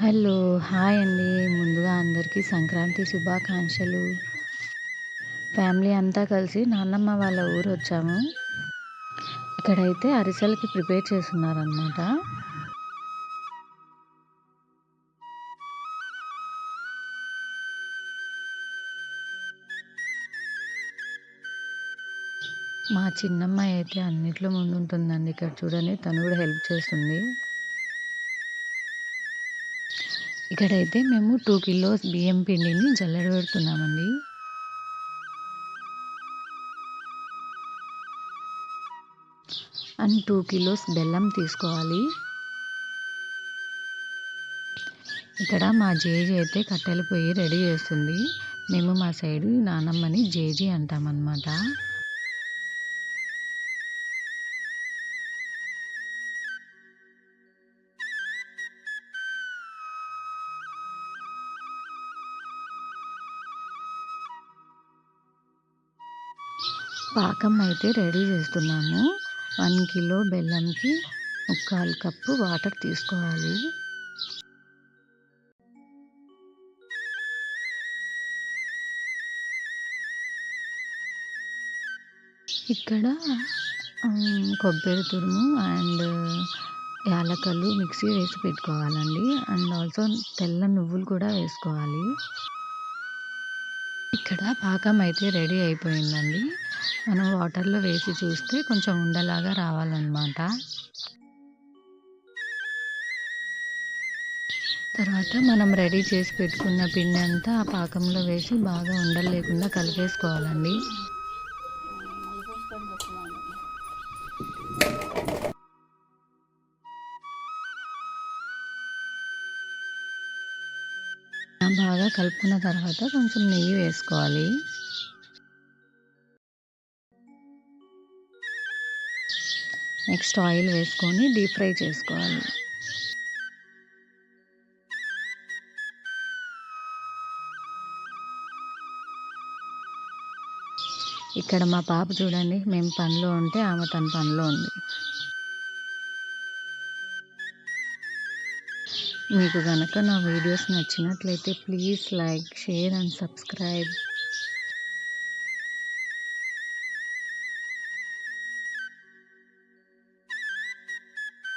Hello hi అండి. ముందుగా అందరికీ సంక్రాంతి శుభాకాంక్షలు. ఫ్యామిలీ అంతా కలిసి నాన్నమ్మ వాళ్ళ ఊరు వచ్చాము. ఇక్కడైతే అరిసెలకి ప్రిపేర్ చేస్తున్నారనమాట మా చిన్నమ్మాయి అయితే అన్నిట్లో ముందుంటుందండి. ఇక్కడ చూడండి తను కూడా హెల్ప్ చేస్తుంది. ఇక్కడైతే మేము టూ కిలోస్ బియ్యం పిండిని జల్లెడ పెడుతున్నామండి. అండ్ టూ కిలోస్ బెల్లం తీసుకోవాలి. ఇక్కడ మా జేజీ అయితే కట్టెల పొయ్యి రెడీ చేస్తుంది. మేము మా సైడు నానమ్మని జేజీ అంటామన్నమాట. పాకం అయితే రెడీ చేస్తున్నాము. వన్ కిలో బెల్లంకి ముక్కాలు కప్పు వాటర్ తీసుకోవాలి. ఇక్కడ కొబ్బరి తురుము అండ్ యాలకలు మిక్సీ వేసి పెట్టుకోవాలండి. అండ్ ఆల్సో తెల్ల నువ్వులు కూడా వేసుకోవాలి. ఇక్కడ పాకం అయితే రెడీ అయిపోయిందండి. మనం వాటర్లో వేసి చూస్తే కొంచెం ఉండలాగా రావాలన్నమాట. తర్వాత మనం రెడీ చేసి పెట్టుకున్న పిండి అంతా ఆ పాకంలో వేసి బాగా ఉండలు లేకుండా కలిపేసుకోవాలండి. బాగా కలుపుకున్న తర్వాత కొంచెం నెయ్యి వేసుకోవాలి. నెక్స్ట్ ఆయిల్ వేసుకొని డీప్ ఫ్రై చేసుకోవాలి. ఇక్కడ మా పాప చూడండి మేము పనిలో ఉంటే ఆమె తన పనిలో ఉంది. మీకు కనుక నా వీడియోస్ నచ్చినట్లయితే please like share and subscribe.